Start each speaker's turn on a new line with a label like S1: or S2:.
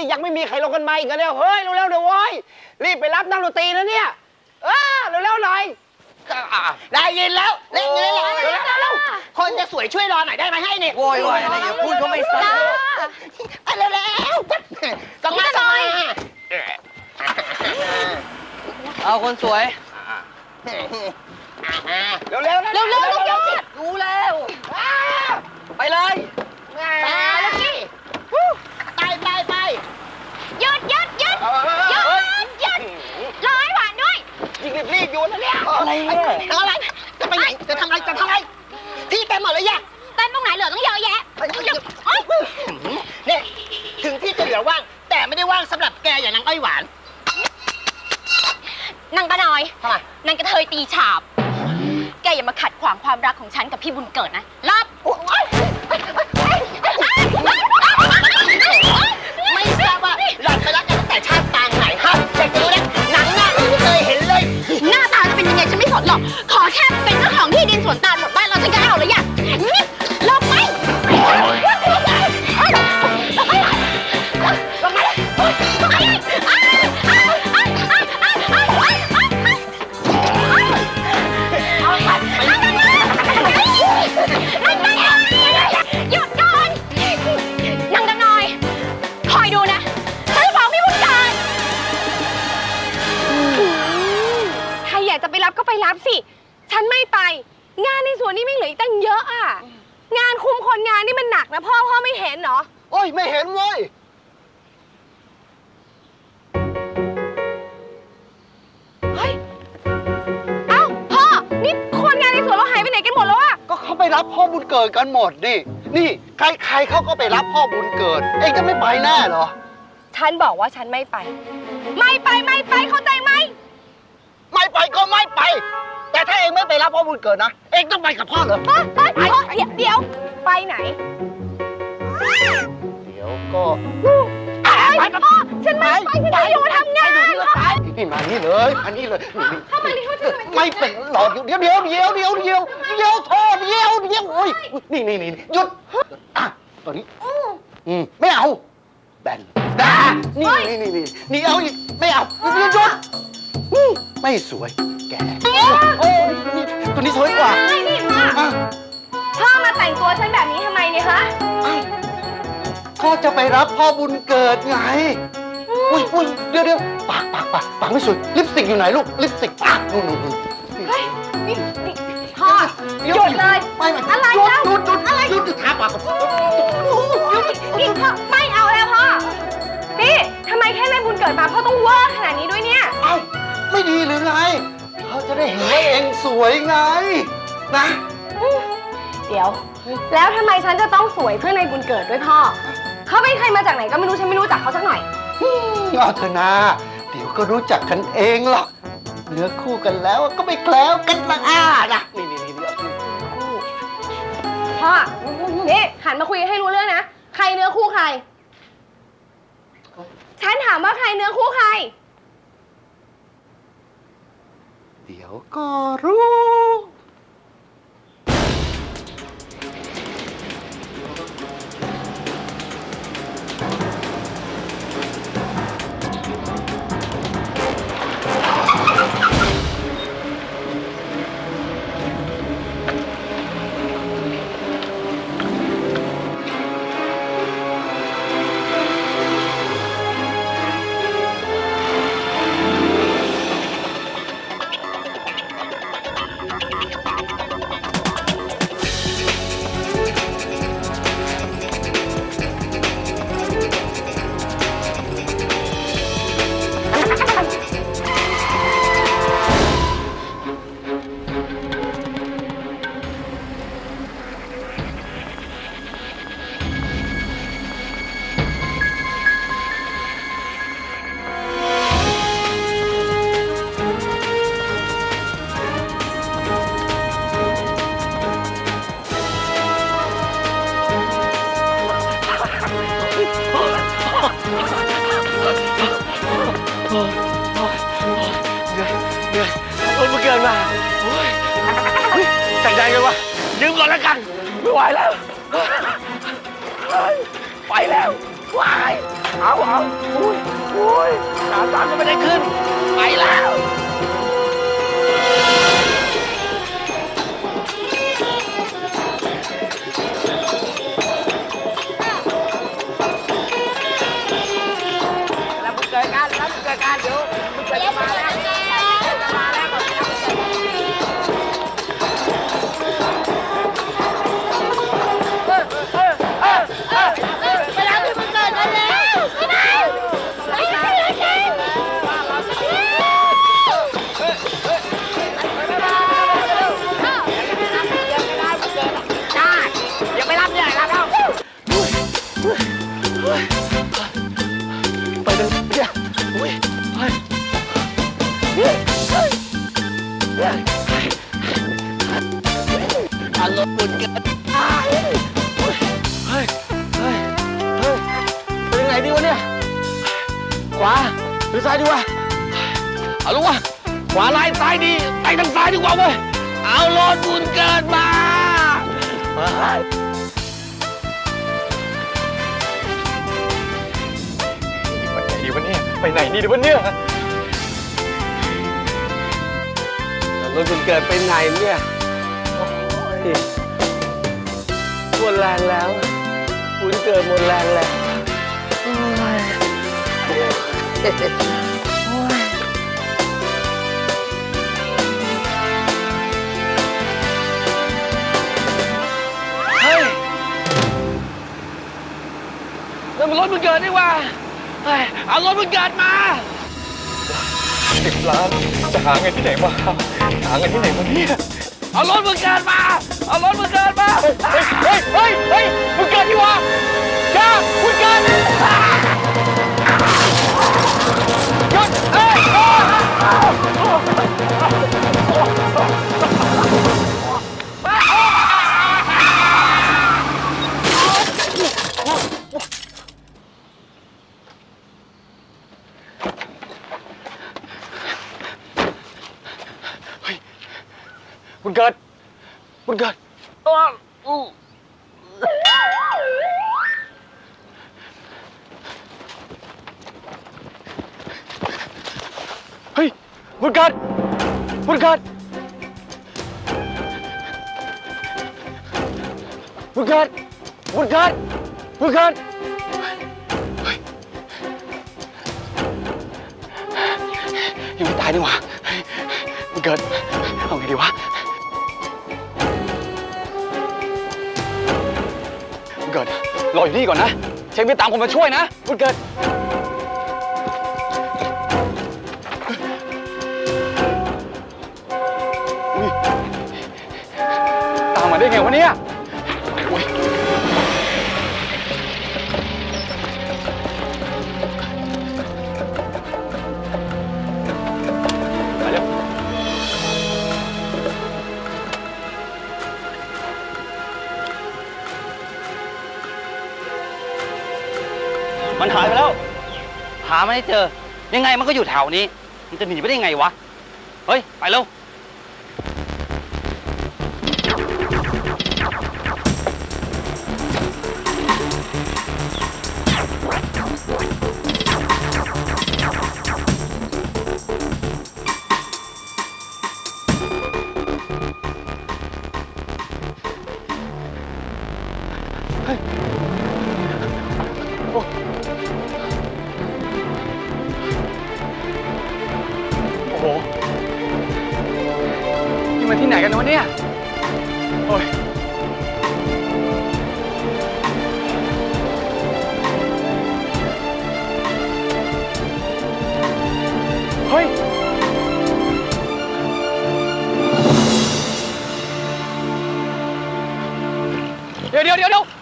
S1: นี่ยังไม่มีใครลงกันมาอีกกันเนี่ยเฮ้ยเร็วๆเดี๋ยวโว้ยรีบไปรับนักดนตรีนะเนี่ยเออเร็วๆหน่อย
S2: ได้ยินแล้วเล่นเล่น
S1: โอ้ย
S2: เล่นเร็วๆคนจะสวยช่วยรอหน่อยได้ไหมให้เนี่ย
S3: โวยวยอะไรอย่าพูดเขาไม่ซัก
S2: ไปเร็วๆต้องมาต้องมา
S3: เอาคนสวย
S1: เร็วๆ
S2: เร็วๆเร็วๆรู้
S3: แล้วไปเลย
S2: ๆไปแล้วพี่ไปไปไป
S4: หยุดหยุดหยุด
S1: เออ
S4: หยุ
S1: เออ
S4: ดหยุดรอให้หวานด้วย
S1: ยิงรีบๆอยู่นะเนี่ย
S3: อะไรเนี่ย
S2: เอาอะไร จะไปไหน จะทำอะไร จะทำอะไร ที่เต็มหมดเลยยัง
S4: เต้นตรงไหนเหลือต้องเยอะแยะ
S2: เนี่ยถึงที่จะเหลือว่าง แต่ไม่ได้ว่างสำหรับแกอย่างนางอ้อยหวาน
S4: นางป้าน้อย
S2: ทำไม
S4: นางกระเทยตีฉาบ แกอย่ามาขัดขวางความรักของฉันกับพี่บุญเกิดนะรับ
S2: ไม่
S4: สนหรอก ขอแค่เป็นเจ้าของที่ดินสวนตาล รับก็ไปรับสิ ฉันไม่ไป งานในสวนนี่ไม่เหลืออีกตั้งเยอะอะ งานคุมคนงานนี่มันหนักนะพ่อพ่อไม่เห็นเหรอ
S1: โอ้ย ไม่เห็นเว้ย
S4: เฮ้ย เอ้าพ่อ นี่คนงานในสวนเราหายไปไหนกันหมดแล้วอะ
S1: ก็เขาไปรับพ่อบุญเกิดกันหมดดินี่ใครๆเขาก็ไปรับพ่อบุญเกิด เองจะไม่ไปแน่เหรอ
S4: ฉันบอกว่าฉันไม่ไป ไม่ไปไม่ไปเข้าใจ
S1: บพ่อบุญเกิดนะ เองต้องไปกับพ่อเหรอ
S4: พ่อพ่อพ่อเดี๋ยวเดี๋ยว ไปไหน
S1: เดี๋ยวก็
S4: ไปพ่อฉันไม่ไปฉันจะอยู่ทำงานพ่อ
S1: นี่มานี่เลยมานี่เลยนี่
S4: เข้ามาดิเข้ามาดิ
S1: ไม่เป็นหรอกเดี๋ยวเดี๋ยวเดี๋ยวเดี๋ยวเดี๋ยวเดี๋ยวโทษเดี๋ยวเดี๋ยวโอ้ยนี่นี่นี่หยุดอะตอนนี้อืมไม่เอาแบนด่านี่นี่นี่นี่นี่เอาอีกไม่เอาหยุดหยุดหยุดอืม ไม่สวยแกโอ้ยนี่ตัวนี้สวยกว่า
S4: ไม่นี่พ่อ
S1: อะ
S4: พ่อมาแต่งตัวฉันแบบนี้ทำไมเนี่ยคะ
S1: ก็จะไปรับพ่อบุญเกิดไง อุ้ยอุ้ยเดี๋ยวเดี๋ยวปากปากปากปากไม่สวยลิปสติกอยู่ไหนลูกลิปสติกปากนู่นนู่นนู่น
S4: เฮ้ยนี่นี่พ่อหยุดเลย
S1: ไม่ไม่
S4: อะไร
S1: หยุด
S4: นะ
S1: หยุดหยุดอะไรหยุดหยุดทาปาก
S4: นี่พ่อไม่เอาแล้วพ่อ
S1: สวยไง นะ
S4: เดี๋ยว แล้วทำไมฉันจะต้องสวยเพื่อในบุญเกิดด้วยพ่อ เขาเป็นใครมาจากไหนก็ไม่รู้ฉันไม่รู้จักเขาสักหน่อย
S1: เอาเถอะนะเดี๋ยวก็รู้จักกันเองหรอกเนื้อคู่กันแล้วก็ไม่แคล้วกันละอ่านะนี่นี่นี่นี่เอา
S4: พ่อนี่หันมาคุยกันให้รู้เรื่องนะ ใครเนื้อคู่ใคร ฉันถามว่าใครเนื้อคู่ใคร
S1: เดี๋ยวก็รู้
S3: เฮ้ยเฮ้ยแต่ใจกันวะยืมก่อนแล้วกัน ไม่ไหวแล้วเฮ้ยไปแล้ววายเอาเอาอุ้ยอุ้ยขาสั่นก็ไม่ได้ขึ้น ไปแล้วาไล่ซ้ายดี ไปทางซ้ายดีกว่าเว้ย เอาโลดบุญเกินมาเฮ้ยไปไหนดีวะเนี่ย ไปไหนดีวะเนี่ยรถคุณเกิดไปไหนเนี่ยโอ้ยหมดแรงแล้วคุณเกิดหมดแรงแล้ว นั่นมันรถมันเกิดนี่หว่าเฮ้ยเอารถมึงเกิดมา สิบล้านจะหาเงินที่ไหนมาหาเงินที่ไหนมาเนี่ย เอารถมึงเกิดมา เอารถมึงเกิดมา เฮ้ย เฮ้ย เฮ้ย เฮ้ยมึงเกิดดีวะจ้ามึงเกิด มึงเกิดมึงเกิดอ้าวอู้เฮ้ยมึงเกิดมึงเกิดมึงเกิดมึงเกิดมึงเกิดยังไม่ตายนี่หว่าเฮ้ยมึงเกิด เอาไงดีวะ เกิด รออยู่นี่ก่อนนะ เช็คพี่ตามคนมาช่วยนะบุญเกิด ตามมาได้ไงวะเนี่ย หาไม่เจอ ยังไงมันก็อยู่แถวนี้ มันจะหนีไปได้ยังไงวะ เฮ้ย ไปเร็ว โอ้ ที่ไหนกันวะเนี่ย โอ้ย เฮ้ย เดี๋ยวเดี๋ยวเดี๋ยวเดี๋ยว